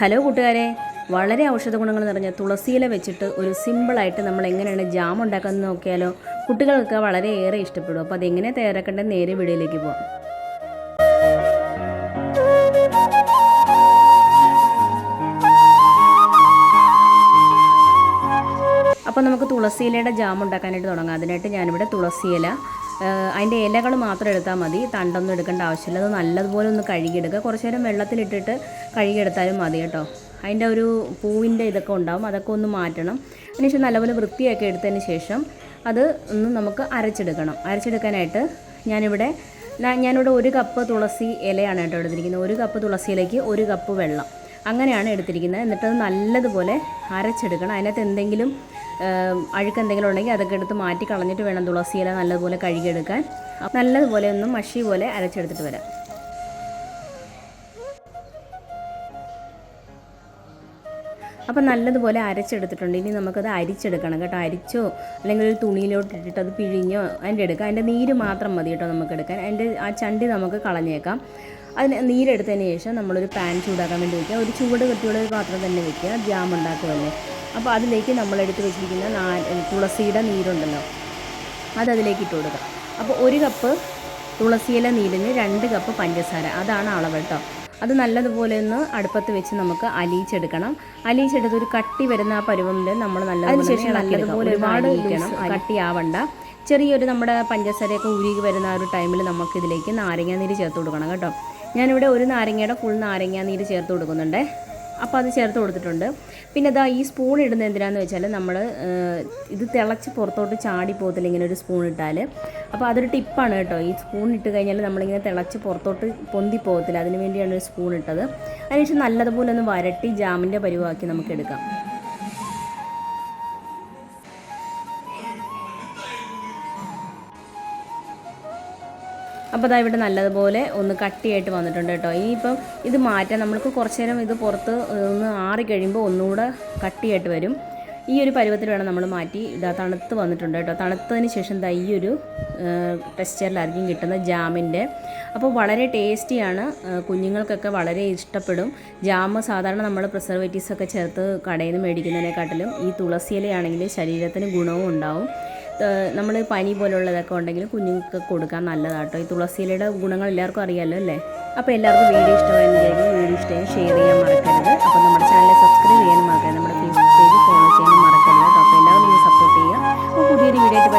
Hello കൂട്ടുകാരെ. വളരെ ഔഷധ ഗുണങ്ങൾ നിറഞ്ഞ തുളസിയില വെച്ചിട്ട് ഒരു സിമ്പിളായിട്ട് നമ്മൾ എങ്ങനെയാണ് ജാം ഉണ്ടാക്കുന്നത് നോക്കിയാലോ? കുട്ടികൾക്ക് വളരെയേറെ ഇഷ്ടപ്പെടും. അപ്പോൾ അതെങ്ങനെ തയ്യാറാക്കേണ്ടത് നേരെ വീഡിയോയിലേക്ക് പോകാം അപ്പോൾ നമുക്ക് തുളസിയിലയുടെ ജാം ഉണ്ടാക്കാനായിട്ട് തുടങ്ങാം. അതിനായിട്ട് ഞാനിവിടെ തുളസിയില അതിന്റെ ഇലകൾ മാത്രം എടുത്താൽ മതി. തണ്ടൊന്നും എടുക്കേണ്ട ആവശ്യമില്ല. അത് നല്ലതുപോലെ ഒന്ന് കഴുകിയെടുക്കുക. കുറച്ച് നേരം വെള്ളത്തിലിട്ടിട്ട് കഴുകിയെടുത്താലും മതി കേട്ടോ. അതിന്റെ ഒരു പൂവിന്റെ ഇതൊക്കെ ഉണ്ടാവും. അതൊക്കെ ഒന്ന് മാറ്റണം. അതിനുശേഷം നല്ലപോലെ വൃത്തിയാക്കി എടുത്തതിന് ശേഷം അത് ഒന്ന് നമുക്ക് അരച്ചെടുക്കണം. അരച്ചെടുക്കാനായിട്ട് ഞാനിവിടെ ഞാനിവിടെ ഒരു കപ്പ് തുളസി ഇലയാണ് കേട്ടോ എടുത്തിരിക്കുന്നത്. ഒരു കപ്പ് തുളസി ഇലയ്ക്ക് ഒരു കപ്പ് വെള്ളം അങ്ങനെയാണ് എടുത്തിരിക്കുന്നത്. എന്നിട്ടത് നല്ലതുപോലെ അരച്ചെടുക്കണം. അതിനകത്ത് എന്തെങ്കിലും അഴുക്ക് എന്തെങ്കിലും ഉണ്ടെങ്കിൽ അതൊക്കെ എടുത്ത് മാറ്റി കളഞ്ഞിട്ട് വേണം തുളസി ഇല നല്ലതുപോലെ കഴുകിയെടുക്കാൻ. നല്ലതുപോലെ ഒന്ന് മഷി പോലെ അരച്ചെടുത്തിട്ട് വരാം. അപ്പം നല്ലതുപോലെ അരച്ചെടുത്തിട്ടുണ്ട്. ഇനി നമുക്കത് അരിച്ചെടുക്കണം കേട്ടോ. അരിച്ചോ അല്ലെങ്കിൽ ഒരു തുണിയിലോട്ട് ഇട്ടിട്ട് അത് പിഴിഞ്ഞോ അതിന്റെ എടുക്കാം. അതിന്റെ നീര് മാത്രം മതി കേട്ടോ നമുക്ക് എടുക്കാൻ. അതിന്റെ ആ ചണ്ടി നമുക്ക് കളഞ്ഞേക്കാം. അതിന് നീരെടുത്തതിന് ശേഷം നമ്മളൊരു പാൻ ചൂടാക്കാൻ വേണ്ടി വയ്ക്കുക ഒരു ചൂട് കെട്ടിയുള്ള ഒരു പാത്രം തന്നെ വെക്കുക. ജാം ഉണ്ടാക്കുമല്ലേ അപ്പോൾ അതിലേക്ക് നമ്മളെടുത്ത് വെച്ചിരിക്കുന്ന നാ തുളസിയുടെ നീരുണ്ടല്ലോ അത് അതിലേക്ക് ഇട്ട് കൊടുക്കുക. അപ്പോൾ ഒരു കപ്പ് തുളസിയില നീരിന് രണ്ട് കപ്പ് പഞ്ചസാര. അതാണ് അളവ് കേട്ടോ. അത് നല്ലതുപോലെ ഒന്ന് അടുപ്പത്ത് വെച്ച് നമുക്ക് അലിയിച്ചെടുക്കണം. അലിയിച്ചെടുത്ത് ഒരു കട്ടി വരുന്ന ആ പരുവമിൽ നമ്മൾ നല്ലതുപോലെ നല്ലതുപോലെ ഒരുപാട് കട്ടിയാവണ്ട ചെറിയൊരു നമ്മുടെ പഞ്ചസാരയൊക്കെ ഉരുകി വരുന്ന ആ ഒരു ടൈമിൽ നമുക്കിതിലേക്ക് നാരങ്ങാനീര് ചേർത്ത് കൊടുക്കണം കേട്ടോ. ഞാനിവിടെ ഒരു നാരങ്ങയുടെ ഫുൾ നാരങ്ങ നീര് ചേർത്ത് കൊടുക്കുന്നുണ്ട്. അപ്പോൾ അത് ചേർത്ത് കൊടുത്തിട്ടുണ്ട്. പിന്നെ ഇതാ ഈ സ്പൂൺ ഇടുന്നത് എന്തിനാന്ന് വെച്ചാൽ നമ്മൾ ഇത് തിളച്ച് പുറത്തോട്ട് ചാടി പോകത്തില്ല ഇങ്ങനെ ഒരു സ്പൂൺ ഇട്ടാൽ അപ്പോൾ അതൊരു ടിപ്പാണ് കേട്ടോ. ഈ സ്പൂൺ ഇട്ട് കഴിഞ്ഞാൽ നമ്മളിങ്ങനെ തിളച്ച് പുറത്തോട്ട് പൊന്തി പോകത്തില്ല. അതിന് വേണ്ടിയാണ് ഒരു സ്പൂൺ ഇട്ടത്. അതിനുശേഷം നല്ലതുപോലെ ഒന്ന് വരട്ടി ജാമിന്റെ പരുവാക്കി നമുക്ക് എടുക്കാം. അപ്പോൾ അതാ ഇവിടെ നല്ലതുപോലെ ഒന്ന് കട്ടിയായിട്ട് വന്നിട്ടുണ്ട് കേട്ടോ. ഇനിയിപ്പം ഇത് മാറ്റാൻ നമ്മൾക്ക് കുറച്ച് നേരം ഇത് പുറത്ത് ഒന്ന് ആറി കഴിയുമ്പോൾ ഒന്നുകൂടെ കട്ടിയായിട്ട് വരും. ഈ ഒരു പരുവത്തിൽ വേണം നമ്മൾ മാറ്റി ഇതാ തണുത്ത് വന്നിട്ടുണ്ട് കേട്ടോ. തണുത്തതിന് ശേഷം ദാ ഈ ഒരു ടെക്സ്ചറിലായിരിക്കും കിട്ടുന്ന ജാമിന്റെ. അപ്പോൾ വളരെ ടേസ്റ്റിയാണ്. കുഞ്ഞുങ്ങൾക്കൊക്കെ വളരെ ഇഷ്ടപ്പെടും. ജാമ് സാധാരണ നമ്മൾ പ്രിസർവേറ്റീവ്സൊക്കെ ചേർത്ത് കടയിൽ നിന്ന് മേടിക്കുന്നതിനെക്കാട്ടിലും ഈ തുളസിയിലയാണെങ്കിൽ ശരീരത്തിന് ഗുണവും ഉണ്ടാവും. നമ്മൾ പനി പോലുള്ളതൊക്കെ ഉണ്ടെങ്കിൽ കുഞ്ഞുങ്ങൾക്ക് കൊടുക്കാൻ നല്ലതാട്ടോ. ഈ തുളസിയിലയുടെ ഗുണങ്ങൾ എല്ലാവർക്കും അറിയാമല്ലോ അല്ലേ? അപ്പോൾ എല്ലാവർക്കും വീഡിയോ ഇഷ്ടമായി വിചാരിക്കും വീഡിയോ ഇഷ്ടമായി ഷെയർ ചെയ്യാൻ മറക്കരുത്. അപ്പോൾ നമ്മുടെ ചാനൽ സബ്സ്ക്രൈബ് ചെയ്യാൻ മറക്കരുത്. നമ്മുടെ ഫേസ്ബുക്ക് പേജ് ഫോളോ ചെയ്യാൻ മറക്കരുത് അപ്പോൾ എല്ലാവരും നിങ്ങൾ സപ്പോർട്ട് ചെയ്യുക. അപ്പോൾ പുതിയൊരു വീഡിയോ ആയിട്ട്